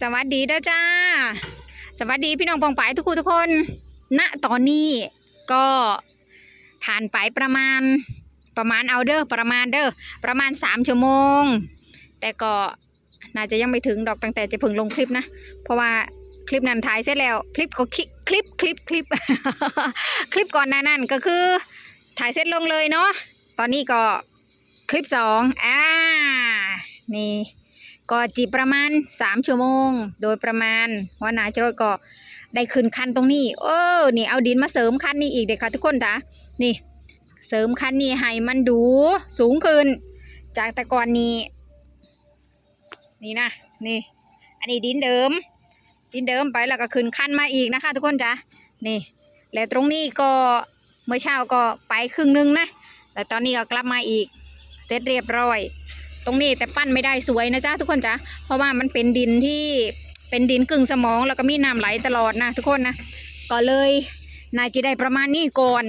สวัสดีเด้อจ้า สวัสดีพี่น้องปองปายทุกคนทุกคน ณ ตอนนี้ก็ผ่านไปประมาณประมาณเอาเด้อประมาณเด้อประมาณสามชั่วโมง แต่ก็น่าจะยังไม่ถึงดอกตั้งแต่จะพิ่งลงคลิปนะ เพราะว่าคลิปนั้นถ่ายเสร็จแล้ว คลิปก็คลิปคลิปคลิปคลิปคลิปก่อนหน้านั้นก็คือ ถ่ายเสร็จลงเลยเนาะตอนนี้ก็คลิปสองอ่านี่ ก็จีประมาณสามชั่วโมง โดยประมาณหัวหน้าจรดก็ได้ขึ้นคันตรงนี้เออนี่เอาดินมาเสริมคันนี้อีกเด็กค่ะทุกคนจ้ะนี่ เสริมคันนี้ให้มันดูสูงขึ้น จากแต่ก่อนนี้นี่นะนี่ อันนี้ดินเดิม ดินเดิมไปแล้วก็ขึ้นคันมาอีกนะคะ ทุกคนจ้ะนี่ และตรงนี้ก็เมื่อเช้าก็ไปครึ่งนึงนะแต่ตอนนี้ก็กลับมาอีกเสร็จเรียบร้อย ตรงนี้แต่ปั้นไม่ได้สวยนะจ๊ะทุกคนจ๊ะเพราะว่ามันเป็นดินที่เป็นดินกึ่งสมองแล้วก็มีน้ำไหลตลอดนะทุกคนนะก็เลยนายจะได้ประมาณนี้ก่อน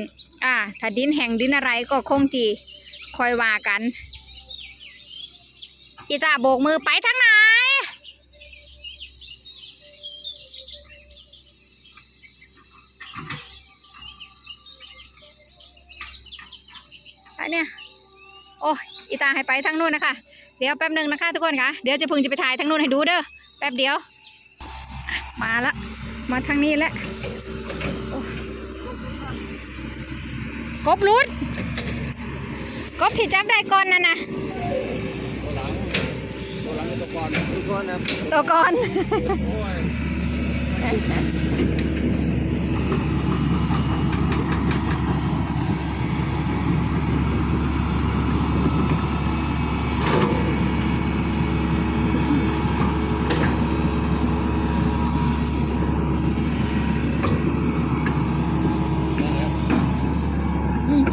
อ่าถ้าดินแห่งดินอะไรก็คงจีคอยว่ากันอีตาโบกมือไปทางไหนอันเนี้ย อ้ยอีตาให้ไปทางนู้นนะคะ เดี๋ยวแป๊บหนึ่งนะคะทุกคนคะเดี๋ยวจะพึงจะไปถ่ายทางนู้นให้ดูเด้อแป๊บเดียวอะมาละมาทางนี้แล้วโอ้ยกบรุดกบที่จับได้ก่อนนั่นนะตัวหลังตัวหลังตัวก่อนตัวก่อนนะ ตัวก่อน โอ้ย อืม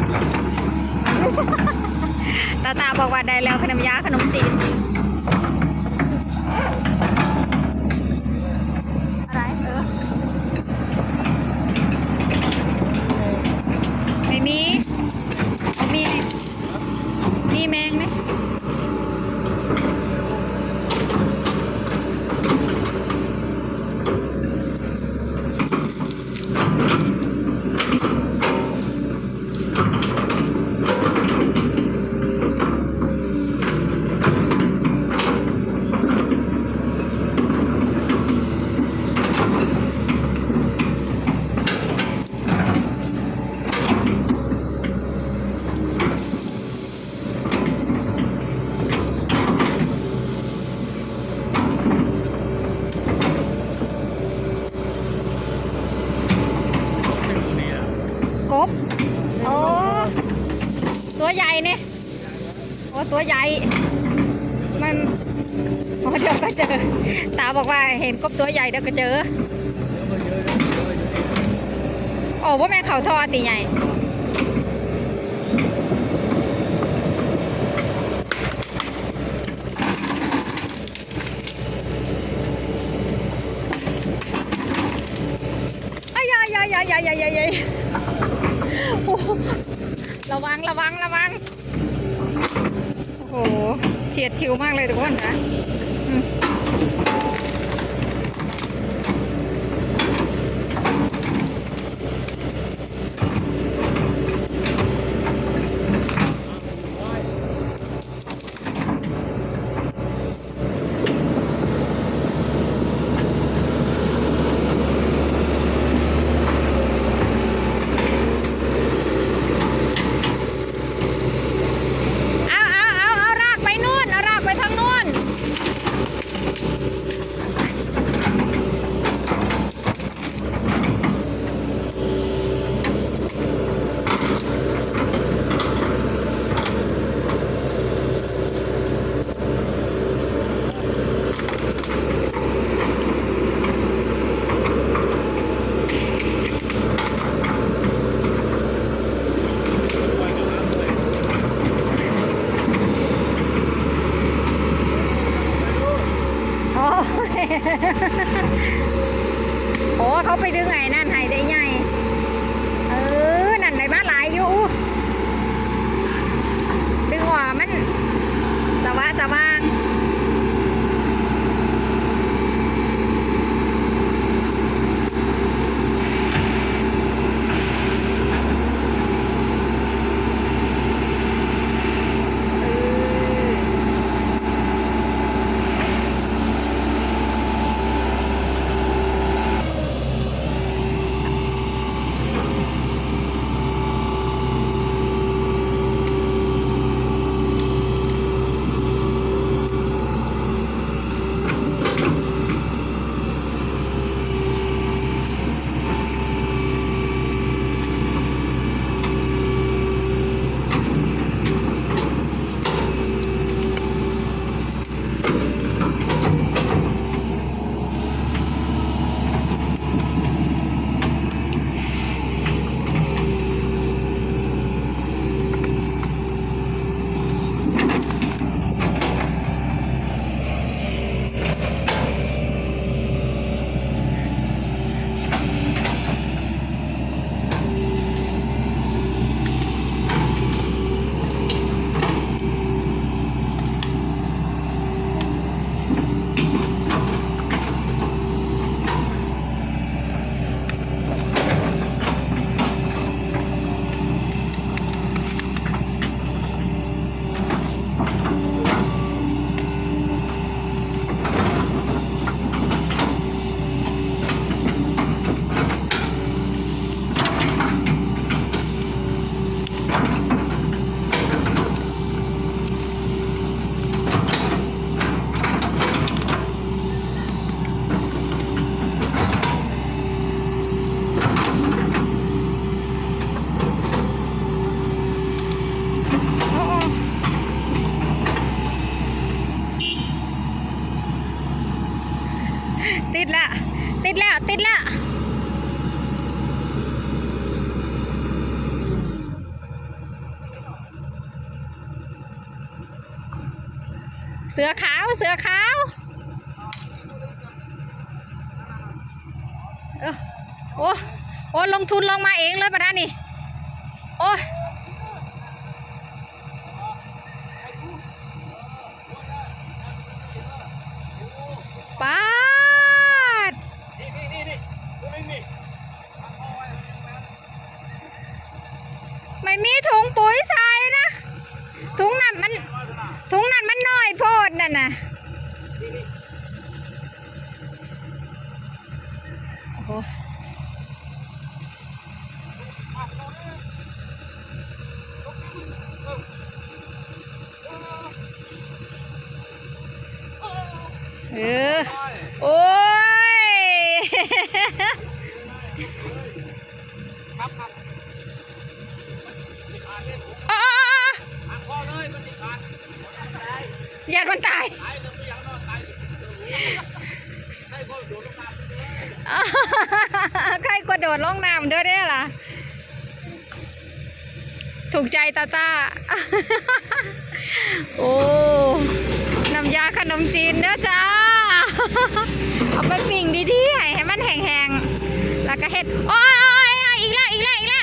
ตาตา บอกว่าได้แล้วขนมยาขนมจีน ตัวใหญ่ มันเดี๋ยวก็เจอ ตาบอกว่าเห็นกบตัวใหญ่เดี๋ยวก็เจอ โอ้ว่าแม่เขาทอตีใหญ่ใหญ่ใหญ่ใหญ่ใหญ่ระวังระวังระวัง โอ้โหเฉียดชิวมากเลยทุกคนนะ เสือขาวเสือขาวโอ้โอ้ลงทุนลงมาเองเลยปะนะนี่ โอ้ปาดไม่มีถุงปุ๋ยใส่นะ ถุงนั้นมัน ถุงนั่นมันน้อยโพดนั่นนะโอ้ ญาติมันตายใครกระโดดลงน้ำด้วอได้ล่ะ ถูกใจตาตาโอ้น้ำยาขนมจีนเด้อจ้า เอาไปปิ่งดีๆให้มันแห้งๆ แล้วก็เห็ด โอ้ยอีกแล้วอีกแล้วอีกแล้ว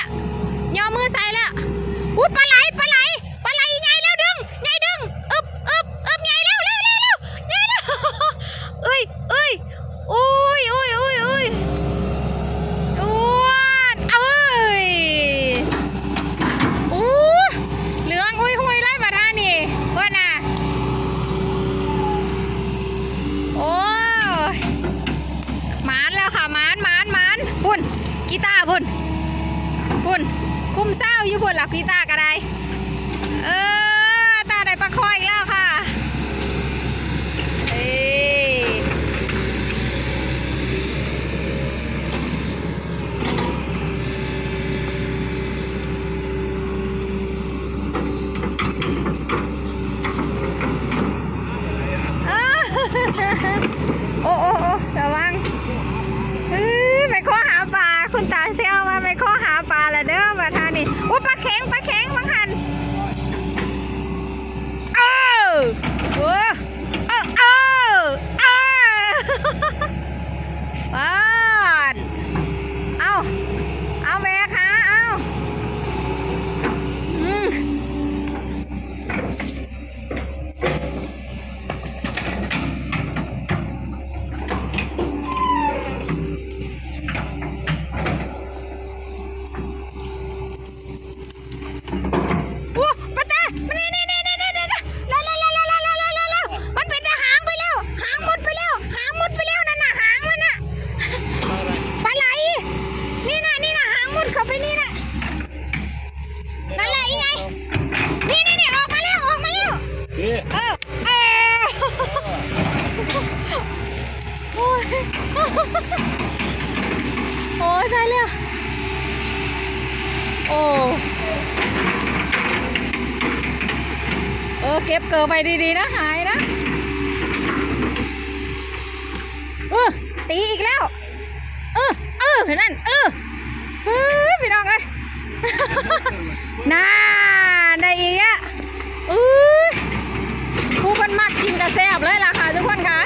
อยู่บนหลักพี่ตาก็ได้ เออ ตาได้ปลาคอยแล้ว เก็บเกลือไปดีๆนะหายนะเออตีอีกแล้ว เออเออเห็นั่นเออเฮ้ยพี่น้องเอยน่าได้อีกอะอุ้คู่มันมากกินกระแซบเลยล่ะค่ะทุกคนค่ะ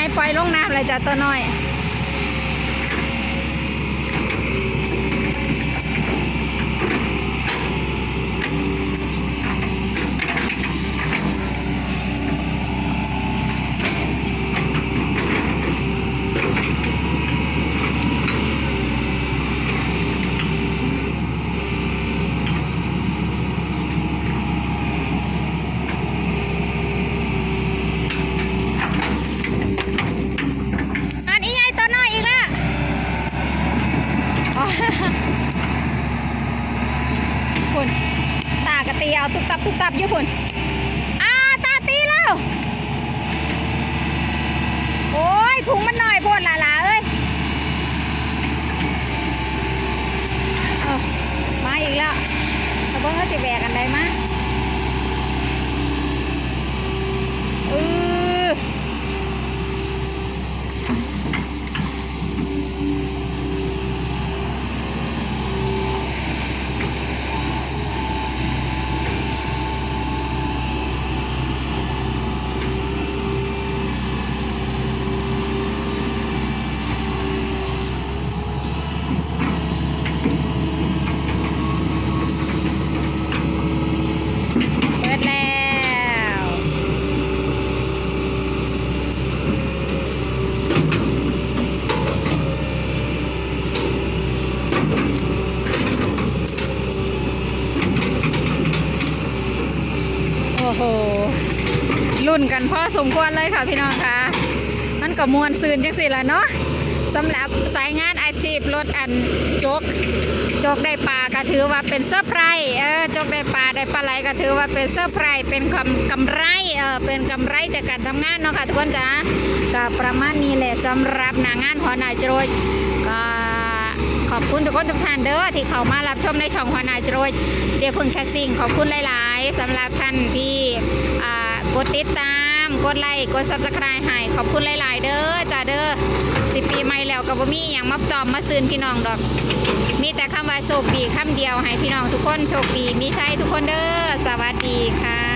ายปล่อยลงน้ำเลยจ้ะตัวน้อยากะตีเอาตุ๊บตับตุ๊บตับอยู่คุณอ่าตาตีแล้ว โอ้ยถุงมันหน่อยปวดหลาหลาเอ้ยเอามาอีกแล้วเราเพิ่งจะแบกกันได้มาเออ เปิดแล้ว โอ้โห รุ่นกันพอสมควรเลยค่ะพี่น้องคะมันก็มวนซืนจังสิละเนาะสำหรับสายงานอาชีพรถอันจกจกได้ปลาก็ถือว่าเป็นเซอร์ไพรส์เออจกได้ปลาได้ปลาไหลก็ถือว่าเป็นเซอร์ไพรส์เป็นกำกำไรเออเป็นกำไรจากการทำงานเนาะค่ะทุกคนจ้าก็ประมาณนี้แหละสำหรับหนางานหัวหน้าโจรก็ขอบคุณทุกคนทุกท่านเด้อที่เข้ามารับชมในช่องหัวหน้าโจรเจพึ่งแคสซิ่งขอบคุณหลาย ๆสำหรับท่านที่อ่า กดติดตาม กดไลค์ กดซับสไคร b e ให้ขอบคุณหลาย ๆ เด้อจ้าเด้อสิปีใหม่แล้วกับ่มีอย่างมาตอมมาซื้นพี่น้องดอก มีแต่คำว่าโชคดีคำเดียวให้พี่น้องทุกคนโชคดี มีใช่ทุกคนเด้อ สวัสดีค่ะ